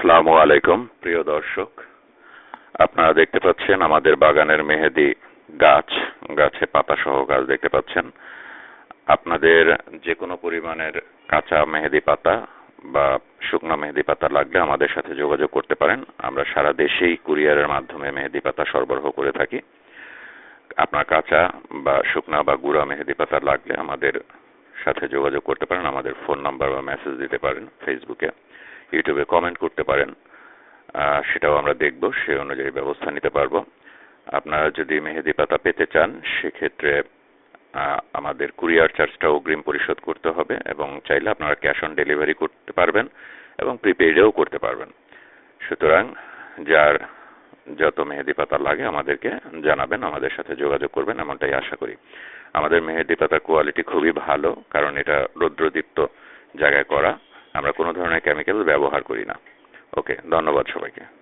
আসসালামু আলাইকুম, প্রিয় দর্শক। আপনারা দেখতে পাচ্ছেন আমাদের বাগানের মেহেদি গাছ, গাছে পাতা সহ গাছ দেখতে পাচ্ছেন। আপনাদের যে কোনো পরিমাণের কাঁচা মেহেদি পাতা বা শুকনো মেহেদি পাতা লাগলে আমাদের সাথে যোগাযোগ করতে পারেন। আমরা সারা দেশেই কুরিয়ারের মাধ্যমে মেহেদি পাতা সরবরাহ করে থাকি। আপনার কাঁচা বা শুকনা বা গুঁড়া মেহেদি পাতা লাগলে আমাদের সাথে যোগাযোগ করতে পারেন। আমাদের ফোন নাম্বার বা মেসেজ দিতে পারেন ফেসবুকে ইউটিউবে কমেন্ট করতে পারেন। সেটাও আমরা দেখব, সে অনুযায়ী ব্যবস্থা নিতে পারব। আপনারা যদি মেহেদি পাতা পেতে চান, সেক্ষেত্রে আমাদের কুরিয়ার চার্জটা অগ্রিম পরিশোধ করতে হবে এবং চাইলে আপনারা ক্যাশ অন ডেলিভারি করতে পারবেন এবং প্রিপেইডেও করতে পারবেন। সুতরাং, যার যত মেহেদি পাতা লাগে আমাদেরকে জানাবেন, আমাদের সাথে যোগাযোগ করবেন, এমনটাই আশা করি। আমাদের মেহেদি পাতার কোয়ালিটি খুবই ভালো, কারণ এটা রৌদ্রদীপ্ত জায়গায় করা। আমরা কোনো ধরনের কেমিক্যাল ব্যবহার করি না। ওকে ধন্যবাদ সবাইকে।